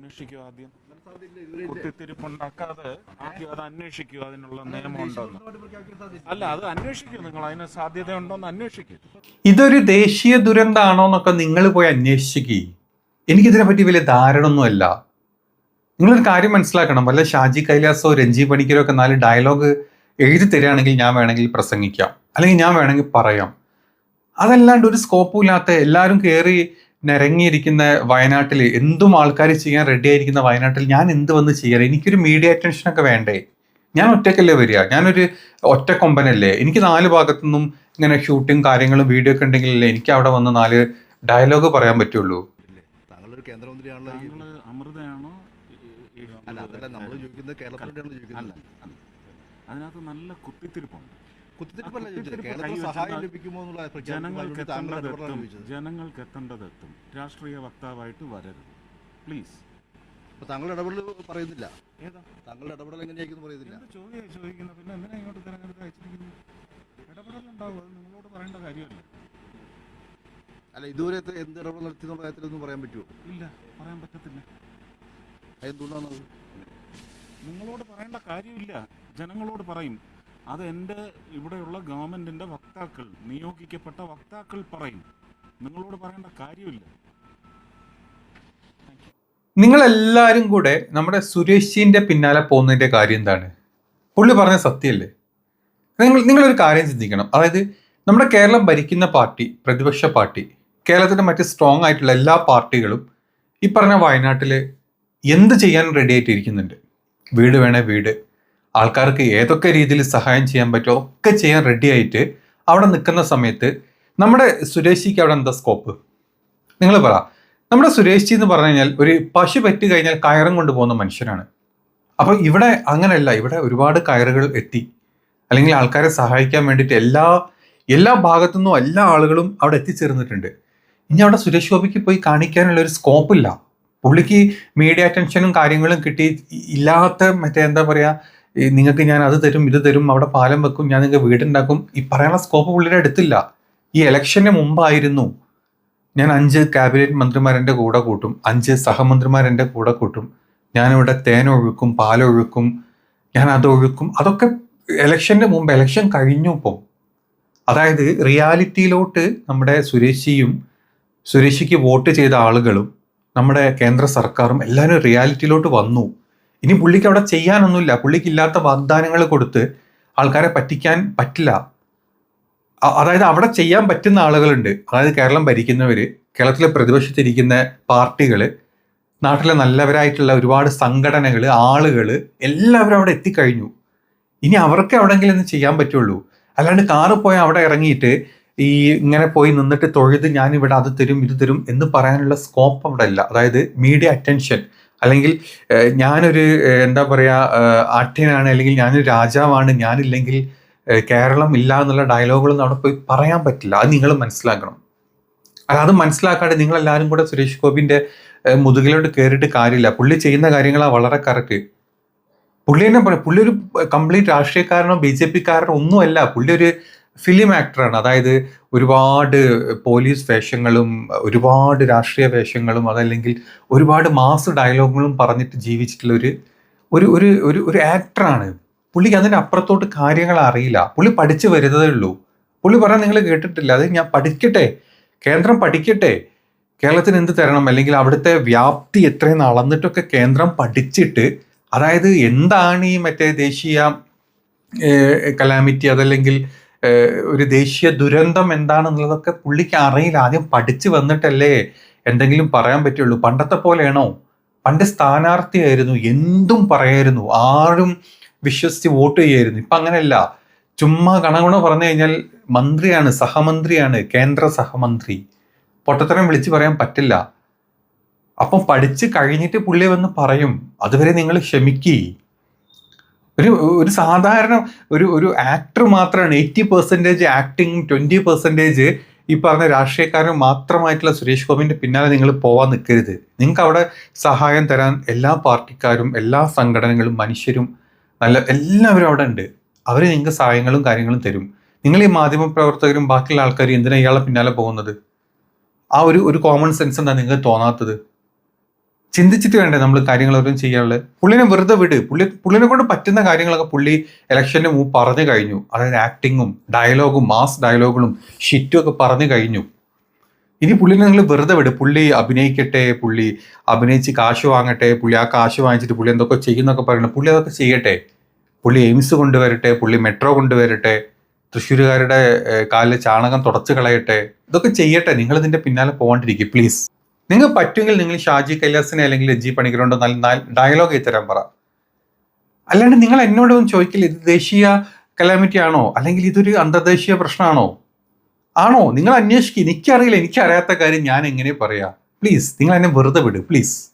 അന്വേഷിക്കൂ ആദ്യം. കുത്തിത്തിരിപ്പുണ്ടാക്കാതെ ആദ്യം അത് അന്വേഷിക്കുക അതിനുള്ള നിയമം ഉണ്ടോ? അല്ല അത് അന്വേഷിക്കൂ. നിങ്ങൾ അതിന് സാധ്യത ഉണ്ടോന്ന് അന്വേഷിക്കൂ ഇതൊരു ദേശീയ ദുരന്തമാണോ എന്നൊക്കെ നിങ്ങൾ പോയി അന്വേഷിക്കുക എനിക്കിതിനെ പറ്റി വലിയ ധാരണ ഒന്നുമല്ല നിങ്ങളൊരു കാര്യം മനസ്സിലാക്കണം. വല്ല ഷാജി കൈലാസോ രഞ്ജി പണിക്കരോ ഒക്കെ നാല് ഡയലോഗ് എഴുതി തരികയാണെങ്കിൽ ഞാൻ വേണമെങ്കിൽ പ്രസംഗിക്കാം. അല്ലെങ്കിൽ ഞാൻ വേണമെങ്കിൽ പറയാം. അതല്ലാണ്ട് ഒരു സ്കോപ്പും ഇല്ലാത്ത എല്ലാവരും കയറി നിരങ്ങിയിരിക്കുന്ന വയനാട്ടിൽ എന്തും ആൾക്കാർ ചെയ്യാൻ റെഡി ആയിരിക്കുന്ന വയനാട്ടിൽ ഞാൻ എന്ത് വന്ന് ചെയ്യാൻ എനിക്കൊരു മീഡിയ അറ്റൻഷൻ ഒക്കെ വേണ്ടേ? ഞാൻ ഒറ്റക്കല്ലേ വരിക? ഞാനൊരു ഒറ്റ കൊമ്പനല്ലേ എനിക്ക് നാല് ഭാഗത്തുനിന്നും ഇങ്ങനെ ഷൂട്ടിങ് കാര്യങ്ങളും വീഡിയോ ഒക്കെ ഉണ്ടെങ്കിലല്ലേ എനിക്ക് അവിടെ വന്ന് നാല് ഡയലോഗ് പറയാൻ പറ്റുള്ളൂ. അതിനകത്ത് നല്ല കുത്തിത്തിരിപ്പുണ്ട്. ജനങ്ങൾക്ക് എത്തേണ്ടതെത്തും. ജനങ്ങൾക്ക് എത്തേണ്ടതെത്തും. രാഷ്ട്രീയ വക്താവായിട്ട് വരരുത്. പ്ലീസ്. താങ്കളുടെ ഇടപെടൽ പറയുന്നില്ല. താങ്കളുടെ ഇടപെടൽ എങ്ങനെയായിരിക്കും പറയുന്നില്ല. എന്ത് ചോദ്യം ചോദിക്കുന്നത്? പിന്നെ എന്തിനാ ഇങ്ങോട്ട് തിരഞ്ഞെടുത്ത് അയച്ചിരിക്കുന്നത്? ഇടപെടലുണ്ടാവും അത് നിങ്ങളോട് പറയേണ്ട കാര്യമല്ല. അല്ല ഇതുവരെ എന്ത് ഇടപെടൽ നടത്തി എന്നുള്ള കാര്യത്തിലൊന്നും പറയാൻ പറ്റുമോ? ഇല്ല പറയാൻ പറ്റത്തില്ല. എന്തുകൊണ്ടാണത് നിങ്ങളോട് പറയേണ്ട കാര്യമില്ല. ജനങ്ങളോട് പറയും. അത് എന്റെ ഇവിടെയുള്ള ഗവൺമെന്റിന്റെ വക്താക്കൾ നിയോഗിക്കപ്പെട്ട വക്താക്കൾ പറയും. നിങ്ങളോട് പറയേണ്ട കാര്യമില്ല. നിങ്ങളെല്ലാവരും കൂടെ നമ്മുടെ സുരേഷ് ജിന്റെ പിന്നാലെ പോകുന്നതിന്റെ കാര്യം എന്താണ്? പുള്ളി പറഞ്ഞ സത്യമല്ലേ നിങ്ങൾ നിങ്ങളൊരു കാര്യം ചിന്തിക്കണം. അതായത് നമ്മുടെ കേരളം ഭരിക്കുന്ന പാർട്ടി പ്രതിപക്ഷ പാർട്ടി കേരളത്തിന്റെ മറ്റ് സ്ട്രോങ് ആയിട്ടുള്ള എല്ലാ പാർട്ടികളും ഈ പറഞ്ഞ വയനാട്ടിൽ എന്ത് ചെയ്യാൻ റെഡി ആയിട്ടിരിക്കുന്നുണ്ട്? വീട് വേണേ വീട് ആൾക്കാർക്ക് ഏതൊക്കെ രീതിയിൽ സഹായം ചെയ്യാൻ പറ്റുമോ ഒക്കെ ചെയ്യാൻ റെഡി ആയിട്ട് അവിടെ നിൽക്കുന്ന സമയത്ത് നമ്മുടെ സുരേഷിക്ക് അവിടെ എന്താ സ്കോപ്പ് നിങ്ങൾ പറ. നമ്മുടെ സുരേഷ്ജി എന്ന് പറഞ്ഞു കഴിഞ്ഞാൽ ഒരു പശു പറ്റി കഴിഞ്ഞാൽ കയറും കൊണ്ട് പോകുന്ന മനുഷ്യനാണ്. അപ്പോൾ ഇവിടെ അങ്ങനെയല്ല ഇവിടെ ഒരുപാട് കയറുകൾ എത്തി. അല്ലെങ്കിൽ ആൾക്കാരെ സഹായിക്കാൻ വേണ്ടിയിട്ട് എല്ലാ എല്ലാ ഭാഗത്തു നിന്നും എല്ലാ ആളുകളും അവിടെ എത്തിച്ചേർന്നിട്ടുണ്ട്. ഇനി അവിടെ സുരേഷ് ഗോപിക്ക് പോയി കാണിക്കാനുള്ള ഒരു സ്കോപ്പ് ഇല്ല. പുള്ളിക്ക് മീഡിയ അറ്റൻഷനും കാര്യങ്ങളും കിട്ടി ഇല്ലാത്ത മറ്റേ എന്താ പറയാ നിങ്ങൾക്ക് ഞാൻ അത് തരും ഇത് തരും അവിടെ പാലം വെക്കും ഞാൻ നിങ്ങൾക്ക് വീടുണ്ടാക്കും. ഈ പറയാനുള്ള സ്കോപ്പ് പുള്ളിയുടെ അടുത്തില്ല. ഈ ഇലക്ഷന് മുമ്പായിരുന്നു. ഞാൻ അഞ്ച് ക്യാബിനറ്റ് മന്ത്രിമാരെന്റെ കൂടെ കൂട്ടും അഞ്ച് സഹമന്ത്രിമാരെന്റെ കൂടെ കൂട്ടും. ഞാനിവിടെ തേനൊഴുക്കും പാലൊഴുക്കും ഞാൻ അത് ഒഴുക്കും. അതൊക്കെ ഇലക്ഷന്റെ മുമ്പ് ഇലക്ഷൻ കഴിഞ്ഞു ഇപ്പം. അതായത് റിയാലിറ്റിയിലോട്ട് നമ്മുടെ സുരേഷിയും സുരേഷിക്ക് വോട്ട് ചെയ്ത ആളുകളും നമ്മുടെ കേന്ദ്ര സർക്കാരും എല്ലാവരും റിയാലിറ്റിയിലോട്ട് വന്നു. ഇനി പുള്ളിക്ക് അവിടെ ചെയ്യാനൊന്നുമില്ല. പുള്ളിക്ക് ഇല്ലാത്ത വാഗ്ദാനങ്ങൾ കൊടുത്ത് ആൾക്കാരെ പറ്റിക്കാൻ പറ്റില്ല. അതായത് അവിടെ ചെയ്യാൻ പറ്റുന്ന ആളുകളുണ്ട്. അതായത് കേരളം ഭരിക്കുന്നവർ കേരളത്തിലെ പ്രതിപക്ഷത്തിരിക്കുന്ന പാർട്ടികൾ നാട്ടിലെ നല്ലവരായിട്ടുള്ള ഒരുപാട് സംഘടനകൾ ആളുകൾ എല്ലാവരും അവിടെ എത്തിക്കഴിഞ്ഞു. ഇനി അവർക്ക് എവിടെയെങ്കിലും ഒന്ന് ചെയ്യാൻ പറ്റുള്ളൂ. അല്ലാണ്ട് കാറ് പോയി അവിടെ ഇറങ്ങിയിട്ട് ഈ ഇങ്ങനെ പോയി നിന്നിട്ട് തൊഴുത് ഞാനിവിടെ അത് തരും ഇത് തരും എന്ന് പറയാനുള്ള സ്കോപ്പ് അവിടെ ഇല്ല. അതായത് മീഡിയ അറ്റൻഷൻ അല്ലെങ്കിൽ ഞാനൊരു എന്താ പറയുക ആഠ്യനാണ് അല്ലെങ്കിൽ ഞാനൊരു രാജാവാണ് ഞാനില്ലെങ്കിൽ കേരളം ഇല്ല എന്നുള്ള ഡയലോഗുകളൊന്നും അവിടെ പോയി പറയാൻ പറ്റില്ല. അത് നിങ്ങൾ മനസ്സിലാക്കണം. അല്ല അത് മനസ്സിലാക്കാണ്ട് നിങ്ങളെല്ലാവരും കൂടെ സുരേഷ് ഗോപിന്റെ മുതുകിലോട്ട് കയറിയിട്ട് കാര്യമില്ല. പുള്ളി ചെയ്യുന്ന കാര്യങ്ങളാണ് വളരെ കറക്റ്റ്. പുള്ളി തന്നെ പുള്ളി ഒരു കംപ്ലീറ്റ് രാഷ്ട്രീയക്കാരനോ ബി ജെ പിക്കാരനോ ഒന്നുമല്ല. പുള്ളി ഒരു ഫിലിം ആക്ടറാണ് അതായത് ഒരുപാട് പോലീസ് വേഷങ്ങളും ഒരുപാട് രാഷ്ട്രീയ വേഷങ്ങളും അതല്ലെങ്കിൽ ഒരുപാട് മാസ് ഡയലോഗുകളും പറഞ്ഞിട്ട് ജീവിച്ചിട്ടുള്ള ഒരു ഒരു ഒരു ഒരു ഒരു ആക്ടറാണ് പുള്ളിക്ക് അപ്പുറത്തോട്ട് കാര്യങ്ങൾ അറിയില്ല. പുള്ളി പഠിച്ചു വരുന്നതേ ഉള്ളൂ. പുള്ളി പറയാൻ നിങ്ങൾ കേട്ടിട്ടില്ല. അത് ഞാൻ പഠിക്കട്ടെ. കേന്ദ്രം പഠിക്കട്ടെ. കേരളത്തിന് എന്ത് തരണം? അല്ലെങ്കിൽ അവിടുത്തെ വ്യാപ്തി എത്രയെന്ന് അളന്നിട്ടൊക്കെ കേന്ദ്രം പഠിച്ചിട്ട് അതായത് എന്താണ് ഈ മറ്റേ ദേശീയ കലാമിറ്റി അതല്ലെങ്കിൽ ഒരു ദേശീയ ദുരന്തം എന്താണെന്നുള്ളതൊക്കെ പുള്ളിക്ക് അറിയില്ല. ആദ്യം പഠിച്ചു വന്നിട്ടല്ലേ എന്തെങ്കിലും പറയാൻ പറ്റുള്ളൂ. പണ്ടത്തെ പോലെയാണോ? പണ്ട് സ്ഥാനാർത്ഥിയായിരുന്നു. എന്തും പറയായിരുന്നു. ആരും വിശ്വസിച്ച് വോട്ട് ചെയ്യായിരുന്നു. ഇപ്പൊ അങ്ങനെയല്ല. ചുമ്മാ കണകുണ പറഞ്ഞു കഴിഞ്ഞാൽ മന്ത്രിയാണ് സഹമന്ത്രിയാണ് കേന്ദ്ര സഹമന്ത്രി. പൊട്ടത്തരം വിളിച്ചു പറയാൻ പറ്റില്ല. അപ്പം പഠിച്ച് കഴിഞ്ഞിട്ട് പുള്ളി വന്ന് പറയും. അതുവരെ നിങ്ങൾ ക്ഷമിക്കേ. ഒരു ഒരു സാധാരണ ഒരു ഒരു ആക്ടർ മാത്രമാണ് eighty percentage acting twenty percentage ഈ പറഞ്ഞ രാഷ്ട്രീയക്കാരൻ മാത്രമായിട്ടുള്ള സുരേഷ് ഗോപിന്റെ പിന്നാലെ നിങ്ങൾ പോവാൻ നിൽക്കരുത് നിങ്ങൾക്ക് അവിടെ സഹായം തരാൻ എല്ലാ പാർട്ടിക്കാരും എല്ലാ സംഘടനകളും മനുഷ്യരും നല്ല എല്ലാവരും അവിടെ ഉണ്ട്. അവർ നിങ്ങൾക്ക് സഹായങ്ങളും കാര്യങ്ങളും തരും. നിങ്ങൾ ഈ മാധ്യമ പ്രവർത്തകരും ബാക്കിയുള്ള ആൾക്കാരും എന്തിനാണ് ഇയാളെ പിന്നാലെ പോകുന്നത്? ആ ഒരു ഒരു കോമൺ സെൻസ് എന്താ നിങ്ങൾക്ക് തോന്നാത്തത്? ചിന്തിച്ചിട്ട് വേണ്ടേ നമ്മൾ കാര്യങ്ങൾ കാര്യങ്ങളോരോന്നും ചെയ്യാനുള്ളത്? പുള്ളിനെ വെറുതെ വിട്. പുള്ളി പുള്ളിനെ കൊണ്ട് പറ്റുന്ന കാര്യങ്ങളൊക്കെ പുള്ളി ഇലക്ഷന് മുമ്പ് പറഞ്ഞു കഴിഞ്ഞു. അതായത് ആക്ടിങ്ങും ഡയലോഗും മാസ് ഡയലോഗുകളും ഷിറ്റും ഒക്കെ പറഞ്ഞു കഴിഞ്ഞു. ഇനി പുള്ളിനെ നിങ്ങൾ വെറുതെ വിട്. പുള്ളി അഭിനയിക്കട്ടെ പുള്ളി അഭിനയിച്ച് കാശ് വാങ്ങട്ടെ പുള്ളി ആ കാശ് വാങ്ങിച്ചിട്ട് പുള്ളി എന്തൊക്കെ ചെയ്യുന്നൊക്കെ പറയണം. പുള്ളി അതൊക്കെ ചെയ്യട്ടെ. പുള്ളി എയിംസ് കൊണ്ടുവരട്ടെ പുള്ളി മെട്രോ കൊണ്ടുവരട്ടെ തൃശ്ശൂരുകാരുടെ കാലിലെ ചാണകം തുടച്ചു കളയട്ടെ. ഇതൊക്കെ ചെയ്യട്ടെ. നിങ്ങൾ ഇതിന്റെ പിന്നാലെ പോകാണ്ടിരിക്കും പ്ലീസ് നിങ്ങൾ പറ്റുമെങ്കിൽ നിങ്ങൾ ഷാജി കൈലാസിനെ അല്ലെങ്കിൽ രജി പണിക്കരുണ്ടോ നല്ല ഡയലോഗ് ഇത്തരം പറ. അല്ലാണ്ട് നിങ്ങൾ എന്നോട് എന്നോടൊന്നും ചോദിക്കില്ല ഇത് ദേശീയ കലാമിറ്റി ആണോ? അല്ലെങ്കിൽ ഇതൊരു അന്തർദേശീയ പ്രശ്നമാണോ? ആണോ? നിങ്ങൾ അന്വേഷിക്കുക എനിക്കറിയില്ല എനിക്കറിയാത്ത കാര്യം ഞാൻ എങ്ങനെ പറയാ. പ്ലീസ് നിങ്ങൾ എന്നെ വെറുതെ വിട്. പ്ലീസ്